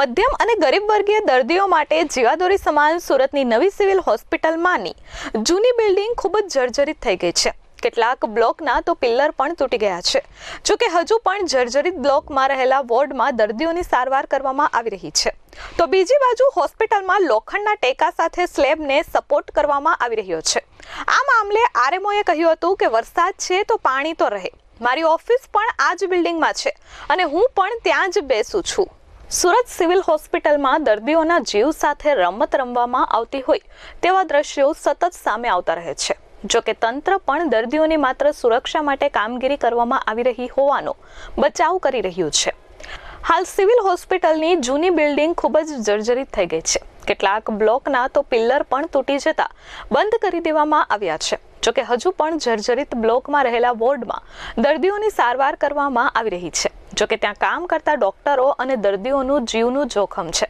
મધ્યમ અને ગરીબ વર્ગીય દર્દીઓ માટે જીવાદોરી સમાન સુરતની નવી સિવિલ હોસ્પિટલમાંની જૂની બિલ્ડિંગ ખૂબ જ જર્જરિત થઈ ગઈ છે. કેટલાક બ્લોકના તો પિલ્લર પણ તૂટી ગયા છે. જોકે હજુ પણ જર્જરિત બ્લોકમાં રહેલા વોર્ડમાં દર્દીઓની સારવાર કરવામાં આવી રહી છે. તો બીજી બાજુ હોસ્પિટલમાં લોખંડના ટેકા સાથે સ્લેબને સપોર્ટ કરવામાં આવી રહ્યો છે. આ મામલે આરએમઓએ કહ્યું હતું કે વરસાદ છે તો પાણી તો રહે. મારી ઓફિસ પણ આ જ બિલ્ડિંગમાં છે અને હું પણ ત્યાં જ બેસું છું. સુરત સિવિલ હોસ્પિટલમાં દર્દીઓના જીવ સાથે રમત રમવામાં આવતી હોય તેવા દ્રશ્યો સતત સામે આવતા રહે છે. જો કે તંત્ર પણ દર્દીઓની માત્ર સુરક્ષા માટે કામગીરી કરવામાં આવી રહી હોવાનો બચાવ કરી રહ્યું છે. હાલ સિવિલ હોસ્પિટલની જૂની બિલ્ડિંગ ખૂબ જ જર્જરિત થઈ ગઈ છે. કેટલાક બ્લોકના તો પિલ્લર પણ તૂટી જતા બંધ કરી દેવામાં આવ્યા છે. જો કે હજુ પણ જર્જરિત બ્લોકમાં રહેલા વોર્ડમાં દર્દીઓની સારવાર કરવામાં આવી રહી છે. જોકે ત્યાં કામ કરતા ડોક્ટરો અને દર્દીઓનું જીવનું જોખમ છે.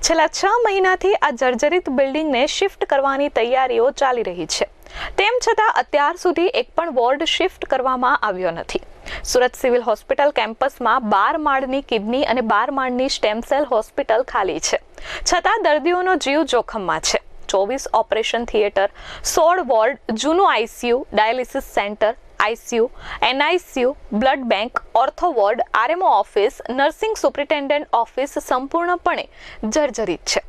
છેલ્લા છ મહિનાથી આ જર્જરિત બિલ્ડિંગને શિફ્ટ કરવાની તૈયારીઓ ચાલી રહી છે. તેમ છતાં અત્યાર સુધી એક પણ વોર્ડ શિફ્ટ કરવામાં આવ્યો નથી. સુરત સિવિલ હોસ્પિટલ કેમ્પસમાં બાર માળની કિડની અને બાર માળની સ્ટેમસેલ હોસ્પિટલ ખાલી છે. છતાં દર્દીઓનો જીવ જોખમમાં છે. ચોવીસ ઓપરેશન થિયેટર, સોળ વોર્ડ, જૂનું ICU dialysis centre ICU NICU blood bank, ortho ward, RMO office, nursing superintendent office સંપૂર્ણપણે જર્જરિત છે.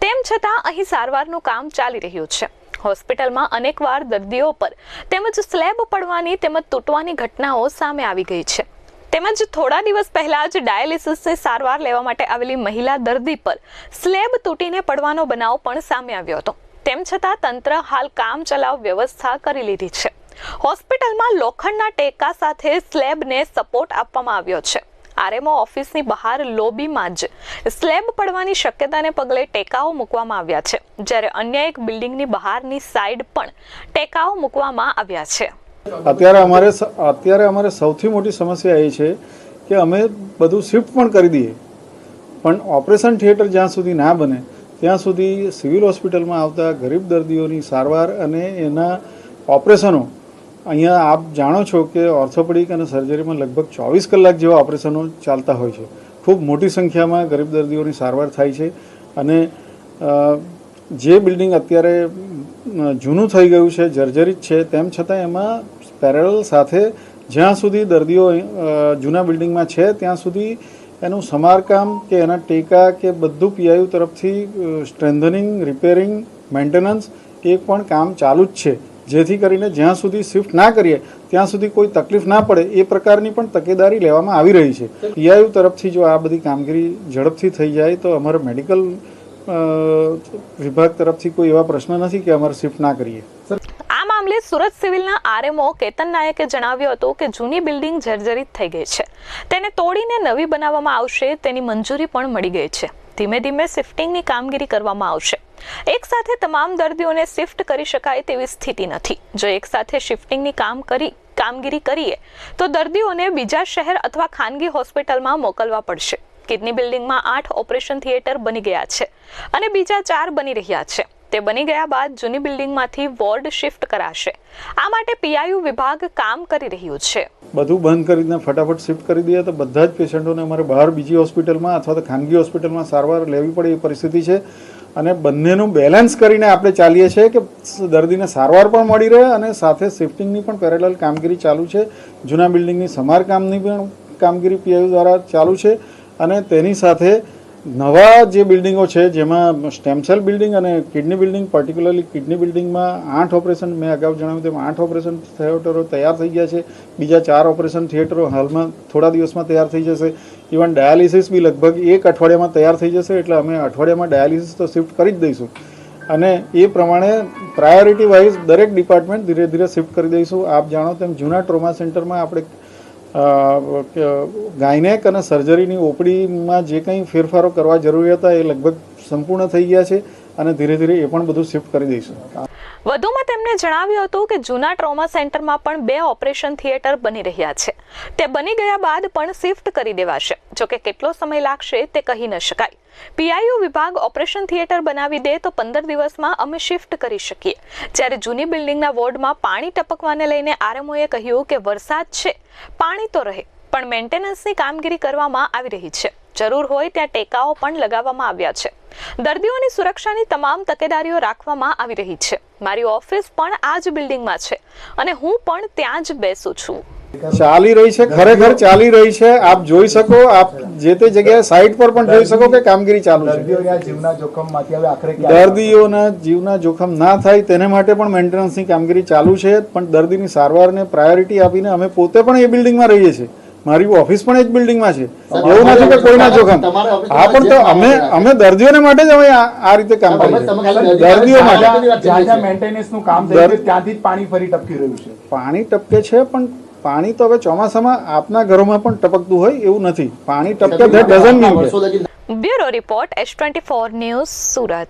તેમ છતાં અહીં સારવારનું કામ ચાલી રહ્યું છે. હોસ્પિટલમાં અનેકવાર દર્દીઓ પર તેમજ સ્લેબ પડવાની તેમજ તૂટવાની ઘટનાઓ સામે આવી ગઈ છે. તેમજ થોડા દિવસ પહેલા જ ડાયાલિસિસની સારવાર લેવા માટે આવેલી મહિલા દર્દી પર સ્લેબ તૂટીને પડવાનો બનાવ પણ સામે આવ્યો હતો. તેમ છતાં તંત્ર હાલ કામ ચલાવ વ્યવસ્થા કરી લીધી છે. હોસ્પિટલમાં લોખંડના ટેકા સાથે સ્લેબને સપોર્ટ આપવામાં આવ્યો છે. આરએમઓ ઓફિસની બહાર લોબીમાં જ સ્લેબ પડવાની શક્યતાને પગલે ટેકાઓ મૂકવામાં આવ્યા છે, જ્યારે અન્ય એક બિલ્ડિંગની બહારની સાઈડ પણ ટેકાઓ મૂકવામાં આવ્યા છે. અત્યારે અમારે અત્યારે અમારે સૌથી મોટી સમસ્યા એ છે કે અમે બધું શિફ્ટ પણ કરી દઈએ. પણ ઓપરેશન થિયેટર જ્યાં સુધી ના બને, ત્યાં સુધી સિવિલ હોસ્પિટલમાં આવતા ગરીબ દર્દીઓની સારવાર અને એના ઓપરેશનો, અહીંયા આપ જાણો છો કે ઓર્થોપેડિક અને સર્જરીમાં લગભગ ચોવીસ કલાક જેવા ઓપરેશનો ચાલતા હોય છે. ખૂબ મોટી સંખ્યામાં ગરીબ દર્દીઓની સારવાર થાય છે અને જે બિલ્ડિંગ અત્યારે જૂનું થઈ ગયું છે, જર્જરિત છે, તેમ છતાં એમાં પેરેલલ સાથે જ્યાં સુધી દર્દીઓ જૂના બિલ્ડિંગમાં છે, ત્યાં સુધી એનું સમારકામ કે એના ટેકા કે બધું પીઆઈયુ તરફથી સ્ટ્રેન્થનિંગ, રિપેરિંગ, મેન્ટેનન્સ એ પણ કામ ચાલુ જ છે. જેથી કરીને જ્યાં સુધી શિફ્ટ ના કરીએ, ત્યાં સુધી કોઈ તકલીફ ના પડે, એ પ્રકારની પણ તકેદારી લેવામાં આવી રહી છે. પીઆઈયુ તરફથી જો આ બધી કામગીરી ઝડપથી થઈ જાય, તો અમારે મેડિકલ વિભાગ તરફથી કોઈ એવા પ્રશ્ન નથી કે અમારે શિફ્ટ ના કરીએ. સુરત સિવિલના આરએમઓ કેતન નાયકે જણાવ્યું હતું કે જૂની બિલ્ડિંગ જર્જરિત થઈ ગઈ છે. તેને તોડીને નવી બનાવવામાં આવશે, તેની મંજૂરી પણ મળી ગઈ છે. ધીમે ધીમે શિફ્ટિંગની કામગીરી કરવામાં આવશે. એક સાથે તમામ દર્દીઓને શિફ્ટ કરી શકાય તેવી સ્થિતિ નથી. જો એક સાથે શિફ્ટિંગની કામ કરી, કામગીરી કરીએ, તો દર્દીઓને બીજા શહેર અથવા ખાનગી હોસ્પિટલમાં મોકલવા પડશે. કિડની બિલ્ડિંગમાં આઠ ઓપરેશન થિયેટર બની ગયા છે અને બીજા ચાર બની રહ્યા છે. તે બની ગયા બાદ જૂની બિલ્ડિંગમાંથી વોર્ડ શિફ્ટ કરાશે. આ માટે પીઆઈયુ વિભાગ કામ કરી રહ્યું છે. બધું બંધ કરીને ફટાફટ શિફ્ટ કરી દઈએ તો બધા જ પેશન્ટોને અમારે બહાર બીજી હોસ્પિટલમાં અથવા તો ખાનગી હોસ્પિટલમાં સારવાર લેવી પડે એ પરિસ્થિતિ છે. અને બંનેનું બેલેન્સ કરીને આપણે ચાલીએ છીએ કે દર્દીને સારવાર પણ મળી રહે અને સાથે શિફ્ટિંગની પણ પેરેલલ કામગીરી ચાલુ છે. જૂના બિલ્ડિંગની સમારકામની પણ કામગીરી પીઆઈયુ દ્વારા ચાલુ છે અને તેની સાથે નવા જે બિલ્ડિંગો છે, જેમાં સ્ટેમસેલ બિલ્ડિંગ અને કિડની બિલ્ડિંગ પર્ટિક્યુલરલી કિડની બિલ્ડિંગમાં આઠ ઓપરેશન મેં અગાઉ જણાવ્યું તેમ આઠ ઓપરેશન થિયેટરો તૈયાર થઈ ગયા છે. બીજા ચાર ઓપરેશન થિયેટરો હાલમાં થોડા દિવસમાં તૈયાર થઈ જશે. ઇવન ડાયાલિસિસ બી લગભગ એક અઠવાડિયામાં તૈયાર થઈ જશે, એટલે અમે અઠવાડિયામાં ડાયાલિસિસ તો શિફ્ટ કરી જ દઈશું. અને એ પ્રમાણે પ્રાયોરિટી વાઇઝ દરેક ડિપાર્ટમેન્ટ ધીરે ધીરે શિફ્ટ કરી દઈશું. આપ જાણો તેમ જૂના ટ્રોમા સેન્ટરમાં આપણે ગાયનેક અને સર્જરીની ઓપડીમાં જે કંઈ ફેરફારો કરવા જરૂરી હતા એ લગભગ સંપૂર્ણ થઈ ગયા છે અને ધીરે ધીરે એ પણ બધું શિફ્ટ કરી દઈશું. વધુમાં તેમણે જણાવ્યું હતું કે જૂના ટ્રોમા સેન્ટરમાં પણ બે ઓપરેશન થિયેટર બની રહ્યા છે. તે બની ગયા બાદ પણ શિફ્ટ કરી દેવાશે. જોકે કેટલો સમય લાગશે તે કહી ન શકાય. પીઆઈયુ વિભાગ ઓપરેશન થિયેટર બનાવી દે તો પંદર દિવસમાં અમે શિફ્ટ કરી શકીએ. જ્યારે જૂની બિલ્ડિંગના વોર્ડમાં પાણી ટપકવાને લઈને આરએમઓએ કહ્યું કે વરસાદ છે, પાણી તો રહે, પણ મેન્ટેનન્સની કામગીરી કરવામાં આવી રહી છે. જરૂર હોય ત્યાં ટેકાઓ પણ લગાવવામાં આવ્યા છે. દર્દીઓની સુરક્ષાની તમામ તકેદારીઓ રાખવામાં આવી રહી છે. મારી ઓફિસ પણ આ જ બિલ્ડિંગમાં છે અને હું પણ ત્યાં જ બેસું છું. ચાલી રહી છે ખરેખર ચાલી રહી છે. આપ જોઈ શકો આપ જે તે જગ્યાએ સાઇટ પર પણ જોઈ શકો કે કામગીરી ચાલુ છે. દર્દીઓના જીવના જોખમમાંથી હવે આખરે દર્દીઓના જીવના જોખમ ના થાય તેને માટે પણ મેન્ટેનન્સની કામગીરી ચાલુ છે પણ દર્દીની સારવારને પ્રાયોરિટી આપીને અમે પોતે પણ એ બિલ્ડિંગમાં રહીએ છીએ. મારી ઓફિસ પણ એ જ બિલ્ડિંગમાં છે. એવું નથી કે કોઈના જોખમ. હા પણ તો અમે અમે દર્દીઓને માટે જ અમે આ રીતે કામ કરીએ. દર્દીઓ માટે. જ્યાં જ્યાં મેન્ટેનન્સનું કામ થાય છે ત્યાંથી જ પાણી ફરી ટપકી રહ્યું છે. પાણી ટપકે છે પણ પાણી તો હવે ચોમાસામાં આપના ઘરોમાં પણ ટપકતું હોય એવું નથી. પાણી ટપકે that doesn't mean bureau report S twenty four news Surat.